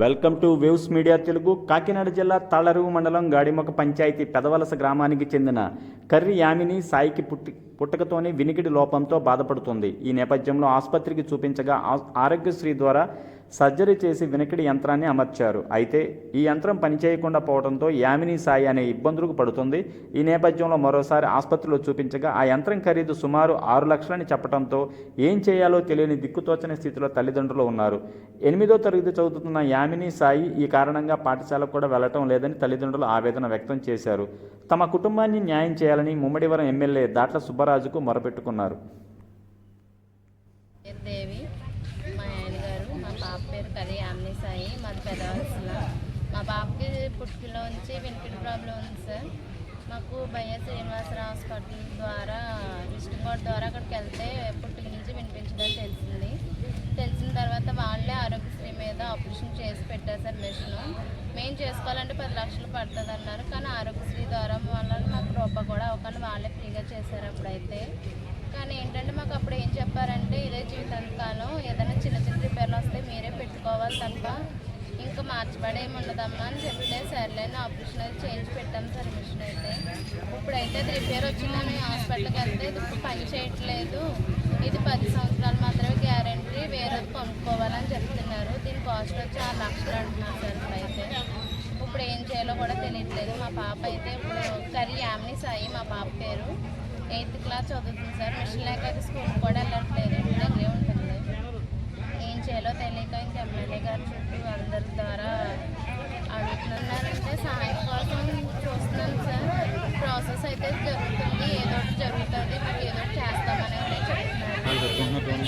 Welcome to waves media Telugu. Kakinada జిల్లా తాళరువు మండలం గాడిమొక పంచాయతీ పెదవలస గ్రామానికి చెందిన కర్రి యామిని సాయికి పుట్టి పుట్టకతోనే వినికిడి లోపంతో బాధపడుతుంది. ఈ నేపథ్యంలో ఆసుపత్రికి చూపించగా ఆ- ఆరోగ్యశ్రీ ద్వారా సర్జరీ చేసి వినకిడి యంత్రాన్ని అమర్చారు. అయితే ఈ యంత్రం పనిచేయకుండా పోవడంతో యామిని సాయి అనే ఇబ్బందులకు పడుతుంది. ఈ నేపథ్యంలో మరోసారి ఆసుపత్రిలో చూపించగా ఆ యంత్రం ఖరీదు సుమారు ఆరు లక్షలని చెప్పడంతో ఏం చేయాలో తెలియని దిక్కుతోచని స్థితిలో తల్లిదండ్రులు ఉన్నారు. ఎనిమిదో తరగతి చదువుతున్న యామిని సాయి ఈ కారణంగా పాఠశాలకు కూడా వెళ్ళటం లేదని తల్లిదండ్రులు ఆవేదన వ్యక్తం చేశారు. తమ కుటుంబాన్ని న్యాయం చేయాలని ముమ్మడివరం ఎమ్మెల్యే దాట్ల సుబ్బరాజుకు మొరపెట్టుకున్నారు. దేవి? మా మా పాప పేరు కలి యామిని సాయి. మాది పెదవలసిన మా పాపకి పుట్టుకలోంచి వెనుకటి ప్రాబ్లం ఉంది సార్. మాకు భయ శ్రీనివాసరావు హాస్పిటల్ ద్వారా విజిటింగ్ బోర్డు ద్వారా అక్కడికి వెళ్తే పుట్టుక నుంచి వినిపించదని తెలిసింది. తెలిసిన తర్వాత వాళ్ళే ఆరోగ్యశ్రీ మీద ఆపరేషన్ చేసి పెట్టారు సార్ మిషన్. మేము చేసుకోవాలంటే పది లక్షలు పడుతుంది అన్నారు కానీ ఆరోగ్యశ్రీ ద్వారా వల్ల మాకు రూపాయి కూడా అవ్వకుండా వాళ్ళే ఫ్రీగా చేశారు అప్పుడైతే. కానీ ఏంటంటే మాకు అప్పుడు ఏం చెప్పారంటే ఇదే జీవితాంతకాలం ఏదైనా తప్ప ఇంకా మార్చబడేమి ఉండదమ్మా అని చెప్తే సర్లేని ఆపరేషన్ అయితే చేయించి పెట్టాం సార్ మిషన్ అయితే. ఇప్పుడైతే అది రిపేర్ వచ్చిందని హాస్పిటల్కి వెళ్తే ఇది పని చేయట్లేదు. ఇది పది సంవత్సరాలు మాత్రమే గ్యారంటీ వేరేది కొనుక్కోవాలని చెప్తున్నారు. దీని కాస్ట్ వచ్చి ఆరు లక్షలు అంటున్నారు సార్ ఇప్పుడైతే. ఇప్పుడు ఏం చేయాలో కూడా తెలియట్లేదు. మా పాప అయితే ఇప్పుడు కర్రీ యామ్ని సాయి మా పాప పేరు. ఎయిత్ క్లాస్ చదువుతుంది సార్. మిషన్ లేక అయితే స్కూల్ కూడా వెళ్ళట్లేదు. అయితే జరుగుతుంది ఏదో జరుగుతుంది